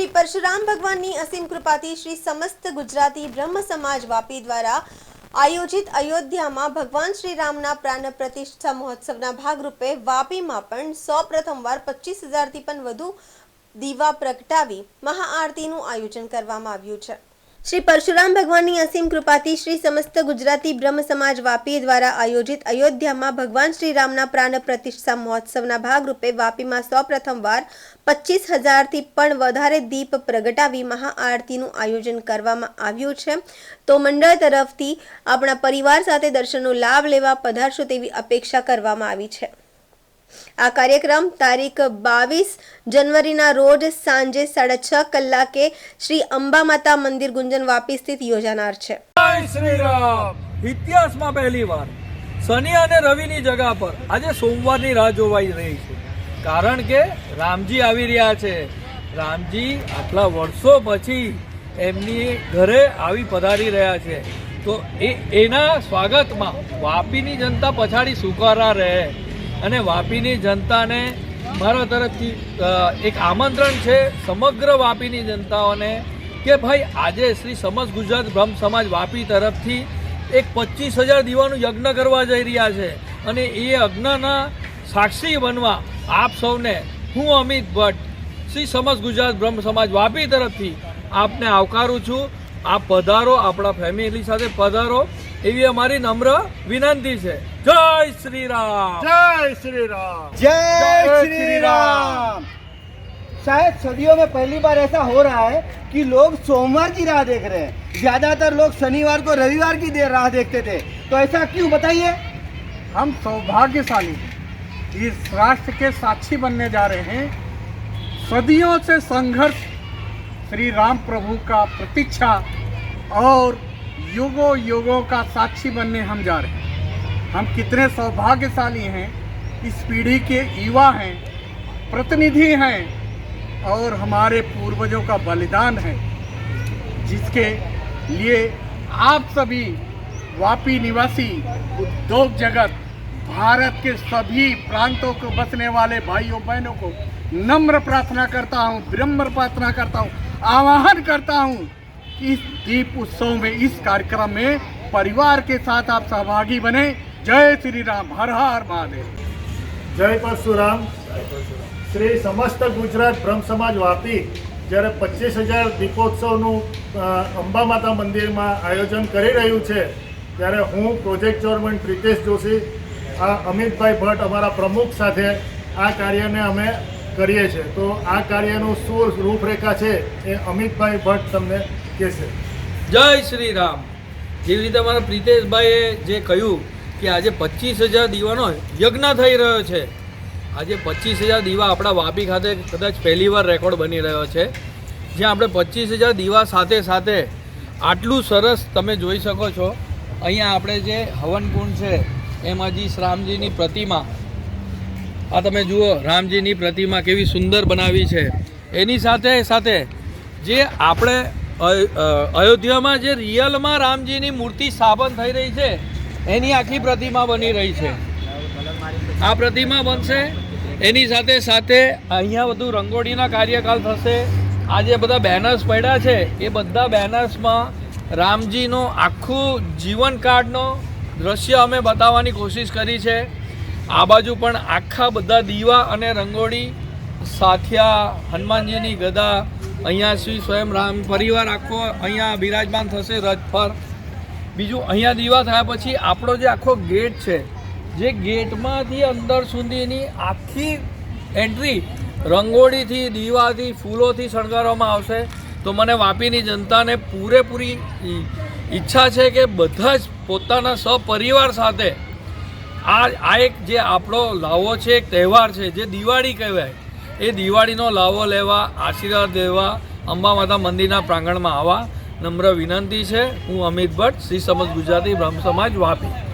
શ્રી પરશુરામ ભગવાનની અસીમ કૃપાથી શ્રી સમસ્ત ગુજરાતી બ્રહ્મ સમાજ વાપી દ્વારા આયોજિત અયોધ્યામાં ભગવાન શ્રી રામના પ્રાણ પ્રતિષ્ઠા મહોત્સવના ભાગરૂપે વાપીમાં પણ સૌ પ્રથમવાર પચીસ હજારથી પણ વધુ દીવા પ્રગટાવી મહાઆરતીનું આયોજન કરવામાં આવ્યું છે. શ્રી પરશુરામ ભગવાનની અસીમ કૃપાથી શ્રી સમસ્ત ગુજરાતી બ્રહ્મ સમાજ વાપી દ્વારા આયોજિત અયોધ્યામાં ભગવાન શ્રી રામના પ્રાણ પ્રતિષ્ઠા મહોત્સવના ભાગરૂપે વાપીમાં સૌ પ્રથમવાર પચીસ હજારથી પણ વધારે દીપ પ્રગટાવી મહાઆરતીનું આયોજન કરવામાં આવ્યું છે. તો મંડળ તરફથી આપણા પરિવાર સાથે દર્શનનો લાભ લેવા પધારશો તેવી અપેક્ષા કરવામાં આવી છે. આ કાર્યક્રમ તારીખ બાવીસ જનવરીના રોજ સાંજે સાડા છ કલાકે શ્રી અંબા માતા મંદિર ગુંજન વાપી સ્થિત યોજાનાર છે. ઇતિહાસમાં પહેલી વાર શનિ અને રવિની જગા પર આજે સોમવારની રાહ જોવાઈ રહી છે. કારણ કે રામજી આવી રહ્યા છે. રામજી આટલા વર્ષો પછી એમની ઘરે આવી પધારી રહ્યા છે. તો એ એના સ્વાગતમાં વાપીની જનતા પછાડી સુકારા રહે. અને વાપીની જનતાને મારા તરફથી એક આમંત્રણ છે સમગ્ર વાપીની જનતાઓને કે ભાઈ આજે શ્રી સમજ ગુજરાત બ્રહ્મ સમાજ વાપી તરફથી એક પચીસ હજાર દીવાનું યજ્ઞ કરવા જઈ રહ્યા છે. અને એ યજ્ઞના સાક્ષી બનવા આપ સૌને હું અમિત ભટ્ટ, શ્રી સમજ ગુજરાત બ્રહ્મ સમાજ વાપી તરફથી આપને આવકારું છું. આપ પધારો, આપણા ફેમિલી સાથે પધારો. એવી અમારી નમ્ર વિનંતી છે જય શ્રી રામ जय श्री राम जय जय श्री श्री राम शायद सदियों में पहली बार ऐसा हो रहा है कि लोग सोमवार की राह देख रहे हैं ज्यादातर लोग शनिवार को रविवार की दे, राह देखते थे तो ऐसा क्यों बताइए हम सौभाग्यशाली हैं। इस राष्ट्र के साक्षी बनने जा रहे हैं सदियों से संघर्ष श्री राम प्रभु का प्रतीक्षा और युगों युगों का साक्षी बनने हम जा रहे हैं। हम कितने सौभाग्यशाली हैं, इस पीढ़ी के युवा हैं, प्रतिनिधि हैं, और हमारे पूर्वजों का बलिदान है, जिसके लिए आप सभी वापी निवासी, उद्योग जगत, भारत के सभी प्रांतों को बसने वाले भाइयों, बहनों को नम्र प्रार्थना करता हूँ, विनम्र प्रार्थना करता हूँ आह्वान करता हूँ इस दीप उत्सव में इस कार्यक्रम में परिवार के साथ आप सहभागी बने जय श्री राम हर हर महादेव જય પરશુરામ શ્રી સમસ્ત ગુજરાત બ્રહ્મ સમાજ વાપી જ્યારે પચીસ હજાર દીપોત્સવનું અ, અંબા માતા મંદિરમાં આયોજન કરી રહ્યું છે ત્યારે હું પ્રોજેક્ટ ચેરમેન પ્રિતેશ જોશી આ અમિતભાઈ ભટ્ટ અમારા પ્રમુખ સાથે આ કાર્યને અમે કરીએ છીએ તો આ કાર્યનું શું રૂપરેખા છે એ અમિતભાઈ ભટ્ટ તમને કહેશે જય શ્રી રામ. જેવી રીતે અમારા પ્રિતેશભાઈએ જે કહ્યું કે આજે પચીસ હજાર દીવાનો યજ્ઞ થઈ રહ્યો છે. આજે પચીસ હજાર દીવા આપણા વાપી ખાતે કદાચ પહેલીવાર રેકોર્ડ બની રહ્યો છે. જ્યાં આપણે પચીસ હજાર દીવા સાથે સાથે આટલું સરસ તમે જોઈ શકો છો. અહીંયા આપણે જે હવનકુંડ છે, એમાં જી શ્રામજીની પ્રતિમા. આ તમે જુઓ, રામજીની પ્રતિમા કેવી સુંદર બનાવી છે. એની સાથે સાથે જે આપણે અયોધ્યામાં જે રિયલમાં રામજીની મૂર્તિ સ્થાપન થઈ રહી છે, એની આખી પ્રતિમા બની રહી છે. આ પ્રતિમા બનશે, એની સાથે સાથે અહીંયા બધું રંગોળીના કાર્યકાલ થશે. આ જે બધા બેનર્સ પડ્યા છે, એ બધા બેનર્સમાં રામજીનો આખું જીવનકાળનો દ્રશ્ય અમે બતાવવાની કોશિશ કરી છે. આ બાજુ પણ આખા બધા દીવા અને રંગોળી, સાથિયા, હનુમાનજીની ગદા અહીંયા શ્રી સ્વયં રામ પરિવાર આખો અહીંયા બિરાજમાન થશે રથ પર. બીજું, અહીંયા દીવા થયા પછી આપણો જે આખો ગેટ છે, જે ગેટમાંથી અંદર સુધીની આખી એન્ટ્રી રંગોળીથી, દીવાથી, ફૂલોથી શણગારવામાં આવશે. તો મને વાપીની જનતાને પૂરેપૂરી ઈચ્છા છે કે બધા જ પોતાના સપરિવાર સાથે આ આ એક જે આપણો લાવો છે, એક તહેવાર છે, જે દિવાળી કહેવાય એ દિવાળીનો લાવો લેવા, આશીર્વાદ લેવા અંબા માતા મંદિરના પ્રાંગણમાં આવવા. નમ્ર વિનંતી છે. હું અમિત ભટ્ટ, શ્રી સમજ ગુજરાતી બ્રહ્મ સમાજ વાપી.